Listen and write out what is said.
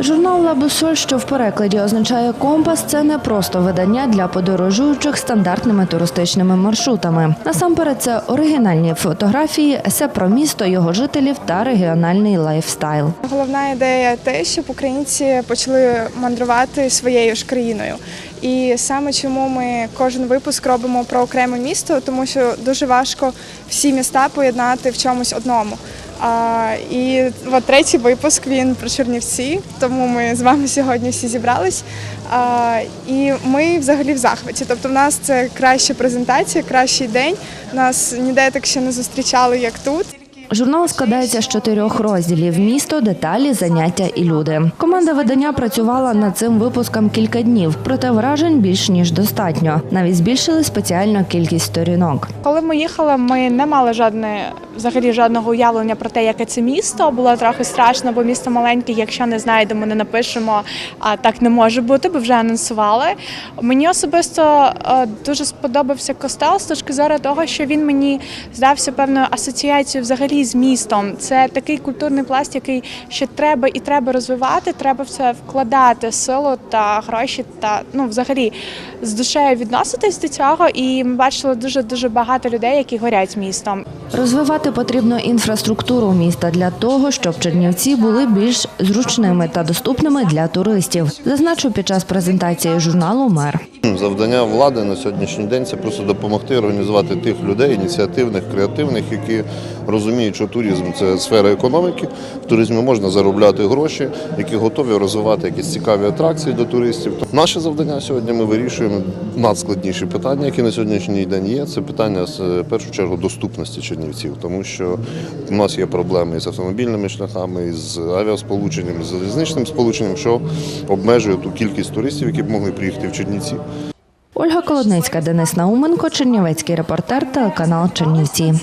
Журнал «Ла Бусоль», що в перекладі означає компас, це не просто видання для подорожуючих стандартними туристичними маршрутами. Насамперед, це оригінальні фотографії, есе про місто, його жителів та регіональний лайфстайл. Головна ідея те, щоб українці почали мандрувати своєю ж країною. І саме чому ми кожен випуск робимо про окреме місто, тому що дуже важко всі міста поєднати в чомусь одному. А, і от третій випуск він про Чернівці, тому ми з вами сьогодні всі зібрались. А, і ми взагалі в захваті. Тобто, в нас це краща презентація, кращий день. Нас ніде так ще не зустрічали, як тут. Журнал складається з чотирьох розділів: місто, деталі, заняття і люди. Команда видання працювала над цим випуском кілька днів, проте вражень більш ніж достатньо. Навіть збільшили спеціальну кількість сторінок. Коли ми їхали, ми не мали жодне взагалі жодного уявлення про те, яке це місто. Було трохи страшно, бо місто маленьке. Якщо не знайдемо, не напишемо. А так не може бути, бо вже анонсували. Мені особисто е, дуже сподобався костел з точки зору того, що він мені здався певною асоціацією взагалі з містом. Це такий культурний пласт, який ще треба і треба розвивати. Треба в це вкладати силу та гроші, та ну взагалі з душею відноситись до цього. І ми бачили дуже дуже багато людей, які горять містом. Розвивати потрібно інфраструктуру міста для того, щоб Чернівці були більш зручними та доступними для туристів. Зазначив під час презентації журналу мер. Завдання влади на сьогоднішній день це просто допомогти організувати тих людей, ініціативних, креативних, які розуміють, що туризм це сфера економіки. В туризмі можна заробляти гроші, які готові розвивати якісь цікаві атракції для туристів. Наше завдання сьогодні ми вирішуємо надскладніші питання, які на сьогоднішній день є. Це питання з в першу чергу доступності чернівців, тому що у нас є проблеми з автомобільними шляхами, з авіасполученням, з залізничним сполученням, що обмежує ту кількість туристів, які б могли приїхати в Чернівці. Ольга Колодницька, Денис Науменко, Чернівецький репортер, телеканал Чернівці.